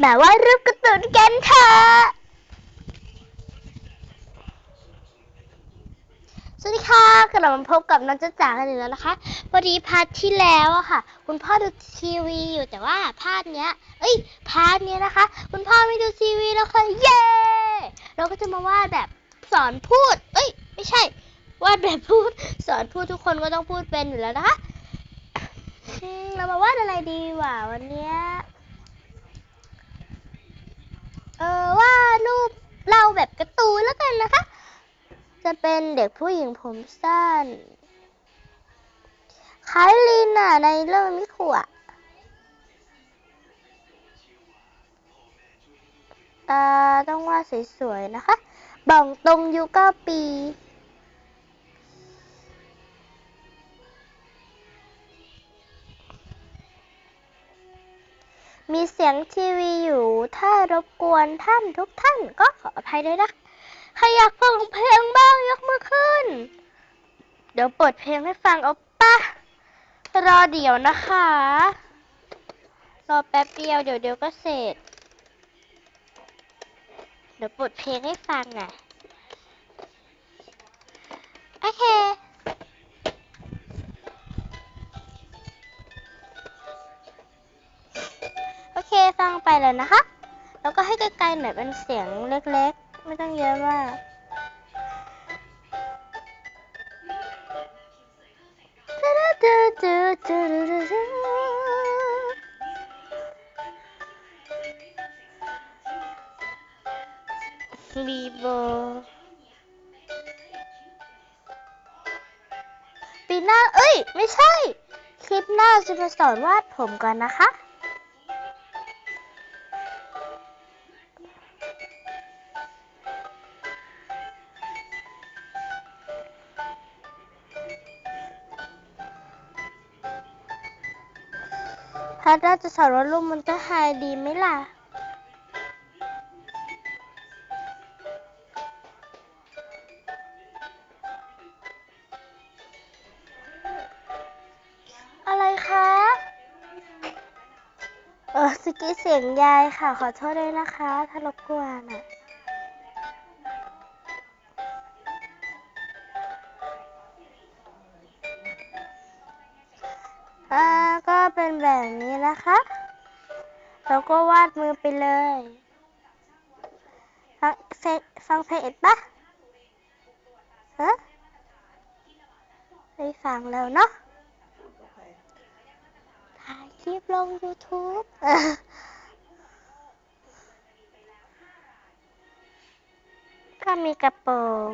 แบบว่ารูปกร์ตูนกันเถอะสวัสดีค่ะกลับมาพบกับน้องจ๊ะจ๋ากันอีกแล้วนะคะพอดีพาร์ทที่แล้วอะค่ะ คุณพ่อดูทีวีอยู่แต่ว่าพาร์ทเนี้ย เอ้ยพาร์ทเนี้ยนะคะ คุณพ่อไม่ดูทีวีแล้วค่ะเย้เราก็จะมาวาดแบบสอนพูด เอ้ย ไม่ใช่วาดแบบพูด สอนพูดทุกคนก็ต้องพูดเป็นอยู่แล้วนะคะเรามาวาดอะไรดีวะวันเนี้ย เออว่ารูปเราแบบการ์ตูนแล้วกันนะคะ จะเป็นเด็กผู้หญิงผมสั้นคล้ายลินอะในเรื่องมิคุอะตาต้องวาดสวยๆนะคะบ่องตรงอยุเก้าปี มีเสียงทีวีอยู่ ถ้ารบกวนท่านทุกท่านก็ขออภัยด้วยนะ ใครอยากฟังเพลงบ้างยกมือขึ้น เดี๋ยวเปิดเพลงให้ฟังเอาปะรอเดี๋ยวนะคะ รอแป๊บเดียวเดี๋ยวเดี๋ยวก็เสร็จ เดี๋ยวเปิดเพลงให้ฟังอะ เคฟังไปเลยนะคะ แล้วก็ให้ไกลๆหน่อยเป็นเสียงเล็กๆ ไม่ต้องเยอะมากรีโบปีหน้า เอ้ย ไม่ใช่ คลิปหน้าจะมาสอนวาดผมกันนะคะ ถ้าได้จะสอนว่ารูปมันจะหายดีไหมล่ะ อะไรคะ เออสกี้เสียงยายค่ะ ขอโทษด้วยนะคะ ถ้ารบกวนอะอ่า เป็นแบบนี้นะคะแล้วก็วาดมือไปเลยฟังเพลงฟังเพลงปะฮะไม่ฟังแล้วเนาะถ่ายคลิปลง YouTube ก็มีกระโปรง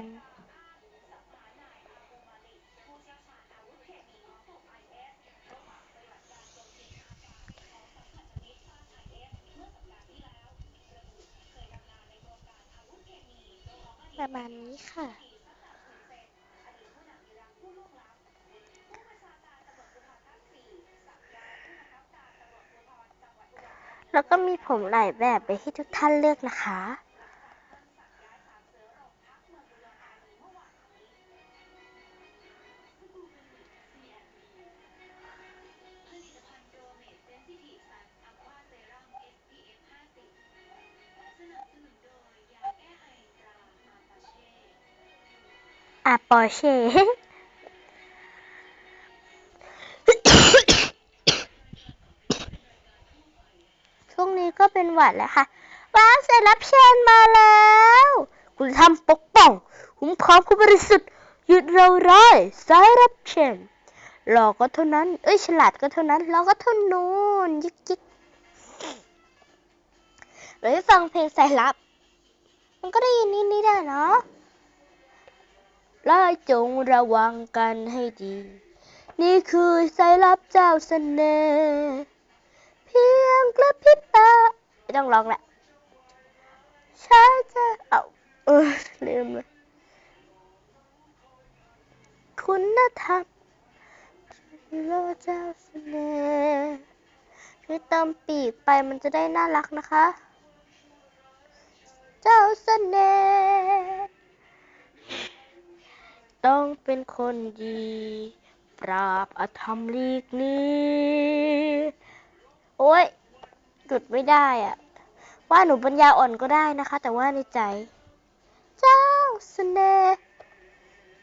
ประมาณนี้ค่ะ แล้วก็มีผมหลายแบบไปให้ทุกท่านเลือกนะคะ อะปอร์เช่ ช่วงนี้ก็เป็นหวัดแหละค่ะ ว้าวเสร็จรับเชิญมาแล้ว คุณทำปกป้อง คุ้มครองคุณบริสุทธิ์ หยุดเราร้ายสายรับเชิญหลอกก็เท่านั้น เอ้ยฉลาดก็เท่านั้นเราก็เท่านู้นยิกยิกเราได้ฟังเพลงสายลับ มันก็ได้ยินนิดนี้ได้เนาะ และจงระวังกันให้ดี นี่คือสายลับเจ้าเสน่ห์เพียงกระพริบตาไม่ต้องร้องแหละใช่จะเอาเออลืมเลยคุณธรรมโลเจ้าเสน่ห์ช่วยเติมปีกไปมันจะได้น่ารักนะคะ เจ้าเสน่ห์ ต้องเป็นคนดี ปราบอธรรมลีกนี้ โอ้ยหยุดไม่ได้อะว่าหนูปัญญาอ่อนก็ได้นะคะ แต่ว่าในใจ เจ้าเสน่ห์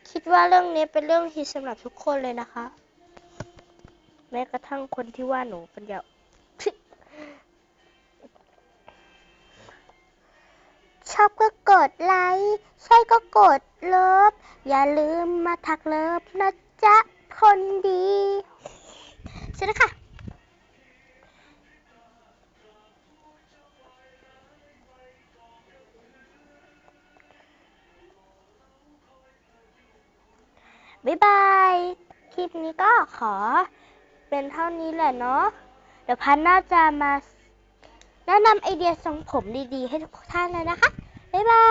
คิดว่าเรื่องนี้เป็นเรื่องฮิตสำหรับทุกคนเลยนะคะ แม้กระทั่งคนที่ว่าหนูปัญญาชอบก็ กดไลค์ ใช่ก็กดเลิฟ อย่าลืมมาทักเลิฟนะจ๊ะ คนดีใช่แล้วค่ะบ๊ายบาย คลิปนี้ก็ขอเป็นเท่านี้แหละเนาะ เดี๋ยวพันน่าจะมาแนะนำไอเดียทรงผมดีๆ ให้ทุกท่านเลยนะคะ บ๊ายบาย